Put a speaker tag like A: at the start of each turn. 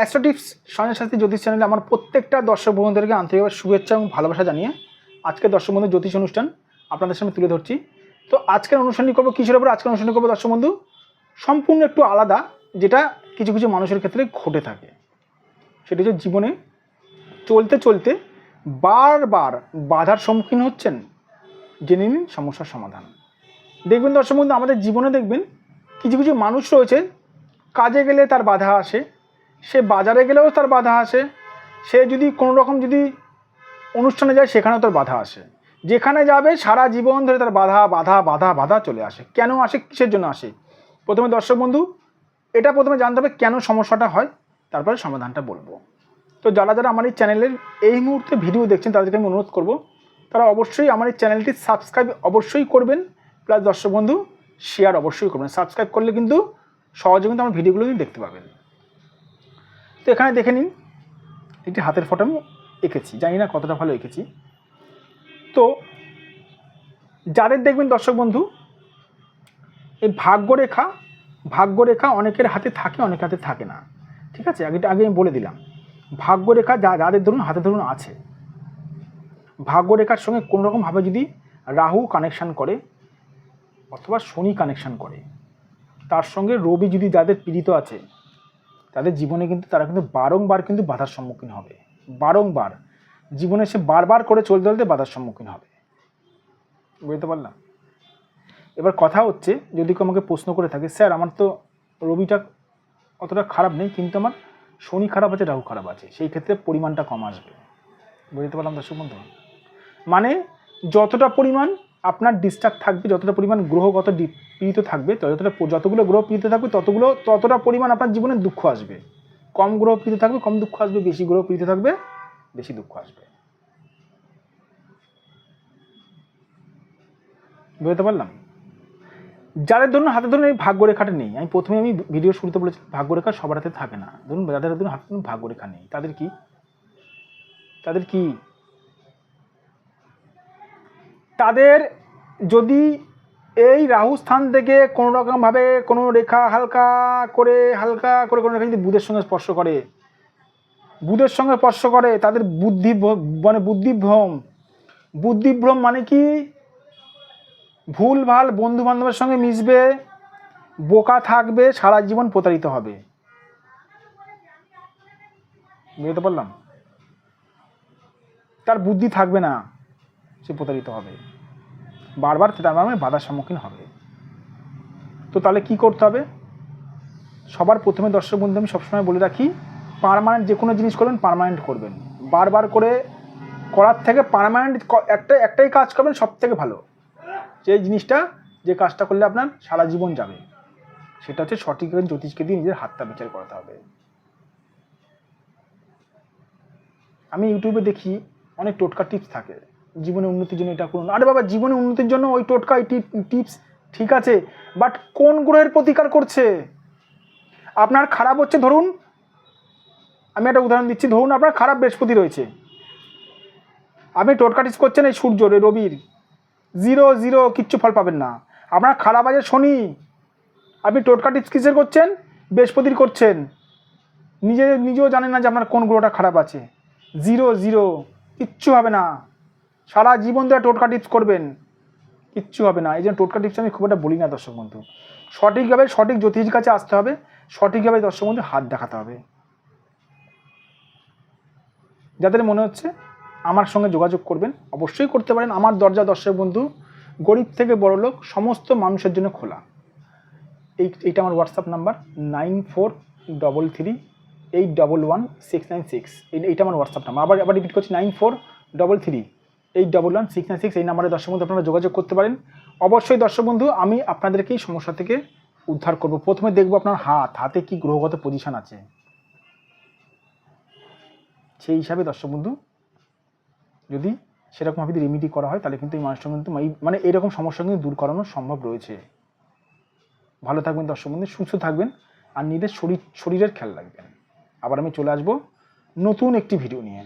A: Astro tips Sanjay Shastri জ্যোতিষ চ্যানেলে আমার প্রত্যেকটা দর্শক বন্ধুদেরকে আন্তরিকভাবে শুভেচ্ছা এবং ভালোবাসা জানিয়ে আজকে দর্শক বন্ধু জ্যোতিষ অনুষ্ঠান আপনাদের সামনে তুলে ধরছি। তো আজকের অনুষ্ঠানটি করব কিসের উপর? আজকের অনুষ্ঠানটি করব দর্শক বন্ধু, সম্পূর্ণ একটু আলাদা, যেটা কিছু কিছু মানুষের ক্ষেত্রে ঘটে থাকে। সেটা হচ্ছে জীবনে চলতে চলতে বারবার বাধার সম্মুখীন হচ্ছেন, জেনে নিন সমস্যার সমাধান। দেখবেন দর্শক বন্ধু, আমাদের জীবনে দেখবেন কিছু কিছু মানুষ রয়েছে, কাজে গেলে তার বাধা আসে সে বাজারে গেলেও তার বাধা আসে। সে যদি কোনো রকম যদি অনুষ্ঠানে যায়, সেখানেও তার বাধা আসে। যেখানে যাবে, সারা জীবন ধরে তার বাধা বাধা বাধা বাধা চলে আসে। কেন আসে? কিসের জন্য আসে? প্রথমে দর্শক বন্ধু, এটা প্রথমে জানতে হবে কেন সমস্যাটা হয়, তারপরে সমাধানটা বলব। তো যারা যারা আমার এই চ্যানেলের এই মুহূর্তে ভিডিও দেখছেন, তাদেরকে আমি অনুরোধ করব, তারা অবশ্যই আমার এই চ্যানেলটি সাবস্ক্রাইব অবশ্যই করবেন, প্লাস দর্শক বন্ধু শেয়ার অবশ্যই করবেন। সাবস্ক্রাইব করলে কিন্তু সহজে কিন্তু আমার ভিডিওগুলো দেখতে পাবেন। তো এখানে দেখে নিন, একটি হাতের ফটো আমি এঁকেছি, জানি না কতটা ভালো এঁকেছি। তো যাদের দেখবেন দর্শক বন্ধু, এই ভাগ্যরেখা ভাগ্যরেখা অনেকের হাতে থাকে, অনেকের হাতে থাকে না। ঠিক আছে? আগে আগে আমি বলে দিলাম। ভাগ্যরেখা যা যাদের ধরুন, হাতে ধরুন আছে। ভাগ্যরেখার সঙ্গে কোনো রকমভাবে যদি রাহু কানেকশান করে, অথবা শনি কানেকশান করে, তার সঙ্গে রবি যদি যাদের পীড়িত আছে তাদের জীবনে কিন্তু তারা কিন্তু বারংবার কিন্তু বাধার সম্মুখীন হবে। বারংবার। জীবনে সে বারবার করে চলতে চলতে বাধার সম্মুখীন হবে। বুঝতে পারলাম? এবার কথা হচ্ছে, যদি কেউ আমাকে প্রশ্ন করে থাকে, স্যার, আমার তো রবিটা অতটা খারাপ নেই, কিন্তু আমার শনি খারাপ আছে, রাহু খারাপ আছে, সেই ক্ষেত্রে পরিমাণটা কম আসবে। বুঝতে পারলাম দর্শক বন্ধু মানে যতটা পরিমাণ আপনার ডিস্টার্ব থাকবে, যতটা পরিমাণ গ্রহগত পীড়িত থাকবে যতটা যতগুলো গ্রহ পীড়িত থাকবে, ততগুলো, ততটা পরিমাণ আপনার জীবনে দুঃখ আসবে। কম গ্রহ পীড়িত থাকবে, কম দুঃখ আসবে, বেশি গ্রহ পীড়িত থাকবে, বেশি দুঃখ আসবে। বুঝতে পারলাম? যাদের ধরুন, হাতে ধরুন এই ভাগ্যরেখাটা নেই, আমি প্রথমে আমি ভিডিও শুরুতে বলেছি ভাগ্যরেখা সবার হাতে থাকে না। ধরুন, যাদের ধরুন হাতে ধরুন ভাগ্যরেখা নেই, তাদের কি? তাদের কি তাদের যদি এই রাহু স্থান থেকে কোনো রকমভাবে কোনো রেখা হালকা করে হালকা করে কোনো রেখা যদি বুধের সঙ্গে স্পর্শ করে, বুধের সঙ্গে স্পর্শ করে, তাদের বুদ্ধি মানে বুদ্ধিভ্রম বুদ্ধিভ্রম মানে কি? ভুল, ভালো বন্ধু বান্ধবের সঙ্গে মিশবে, বোকা থাকবে, সারা জীবন প্রতারিত হবে। বুঝতে পারলাম? তার বুদ্ধি থাকবে না, সে প্রতারিত হবে। বারবার তার বাধার সম্মুখীন হবে। তো তাহলে কি করতে হবে? সবার প্রথমে দর্শক বন্ধু, আমি সবসময় বলে রাখি পারমানেন্ট যে কোনো জিনিস করবেন পারমানেন্ট করবেন। বারবার করে করার থেকে পারমানেন্ট একটা, একটাই কাজ করবেন সব থেকে ভালো। যে জিনিসটা, যে কাজটা করলে আপনার সারা জীবন যাবে। সেটা হচ্ছে সঠিক জ্যোতিষকে দিয়ে নিজের হাতটা বিচার করাতে হবে। আমি ইউটিউবে দেখি, অনেক টোটকা টিপস থাকে। জীবনে উন্নতির জন্য এটা করুন। আরে বাবা, জীবনে উন্নতির জন্য ওই টোটকা এই টিপস ঠিক আছে বাট কোন গ্রহের প্রতিকার করছে? আপনার খারাপ হচ্ছে, ধরুন, আমি একটা উদাহরণ দিচ্ছি, ধরুন আপনার খারাপ বৃহস্পতি রয়েছে। আপনি টোটকা টিপস করছেন এই সূর্য রবির। জিরো জিরো কিচ্ছু ফল পাবেন না। আপনার খারাপ আছে শনি। আপনি টোটকা টিপস কিসের করছেন? বৃহস্পতির করছেন। নিজে, নিজেও জানেন না যে আপনার কোন গ্রহটা খারাপ আছে। জিরো জিরো কিচ্ছু হবে না। সারা জীবন ধরে টোটকা টিপস করবেন, কিচ্ছু হবে না। এই জন্য টোটকা টিপস আমি খুব একটা বলি না, দর্শক বন্ধু। সঠিকভাবে সঠিক জ্যোতিষীর কাছে আসতে হবে, সঠিকভাবে দর্শক বন্ধু হাত দেখাতে হবে। যাদের মনে হচ্ছে আমার সঙ্গে যোগাযোগ করবেন, অবশ্যই করতে পারেন। আমার দরজা, দর্শক বন্ধু, গরিব থেকে বড় লোক, সমস্ত মানুষের জন্য খোলা। এই, এইটা আমার WhatsApp number, nine four double three eight double one six nine six. এইটা আমার হোয়াটসঅ্যাপ নাম্বার। আবার আবার রিপিট করছি, nine four double three eight double one six nine six এই নাম্বারে দর্শক বন্ধু আপনারা যোগাযোগ করতে পারেন। অবশ্যই দর্শক বন্ধু, আমি আপনাদেরকে এই সমস্যা থেকে উদ্ধার করব। প্রথমে দেখব আপনার হাত। হাতে কি গ্রহগত পজিশন আছে? সেই হিসাবে দর্শক বন্ধু, যদি সেরকমভাবে যদি রেমিডি করা হয়, তাহলে কিন্তু এই মানুষটা কিন্তু মানে এরকম সমস্যা কিন্তু দূর করানো সম্ভব রয়েছে। ভালো থাকবেন দর্শক বন্ধু, সুস্থ থাকবেন, আর নিজেদের শরীর, শরীরের খেয়াল রাখবেন। আবার আমি চলে আসব নতুন একটি ভিডিও নিয়ে।